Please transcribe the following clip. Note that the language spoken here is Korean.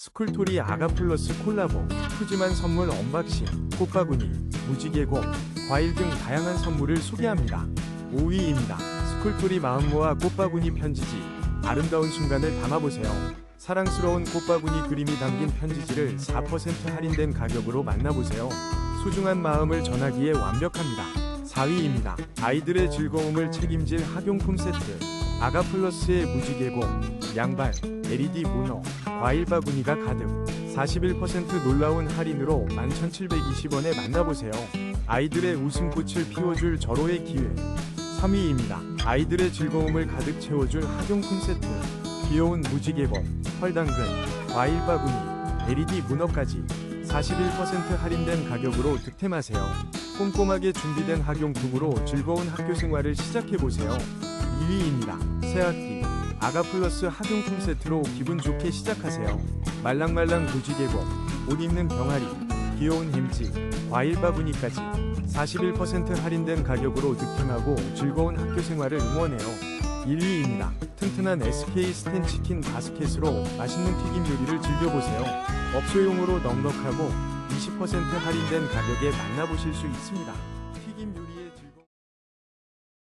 스쿨토리 아가플러스 콜라보 푸짐한 선물 언박싱 꽃바구니 무지개고 과일 등 다양한 선물을 소개합니다. 5위입니다. 스쿨토리 마음 모아 꽃바구니 편지지. 아름다운 순간을 담아보세요. 사랑스러운 꽃바구니 그림이 담긴 편지지를 4% 할인된 가격으로 만나보세요. 소중한 마음을 전하기에 완벽합니다. 4위입니다. 아이들의 즐거움을 책임질 학용품 세트. 아가플러스의 무지개고 양발 LED 문어 과일 바구니가 가득 41% 놀라운 할인으로 11,720원에 만나보세요. 아이들의 웃음꽃을 피워줄 절호의 기회 3위입니다. 아이들의 즐거움을 가득 채워줄 학용품 세트 귀여운 무지개봉, 펄당근, 과일 바구니, LED 문어까지 41% 할인된 가격으로 득템하세요. 꼼꼼하게 준비된 학용품으로 즐거운 학교 생활을 시작해보세요. 2위입니다. 새학기 아가플러스 학용품 세트로 기분 좋게 시작하세요. 말랑말랑 무지개고 옷 입는 병아리 귀여운 햄찌 과일 바구니까지 41% 할인된 가격으로 득템하고 즐거운 학교 생활을 응원해요. 1위입니다. 튼튼한 SK 스텐 치킨 바스켓으로 맛있는 튀김 요리를 즐겨보세요. 업소용으로 넉넉하고 20% 할인된 가격에 만나보실 수 있습니다.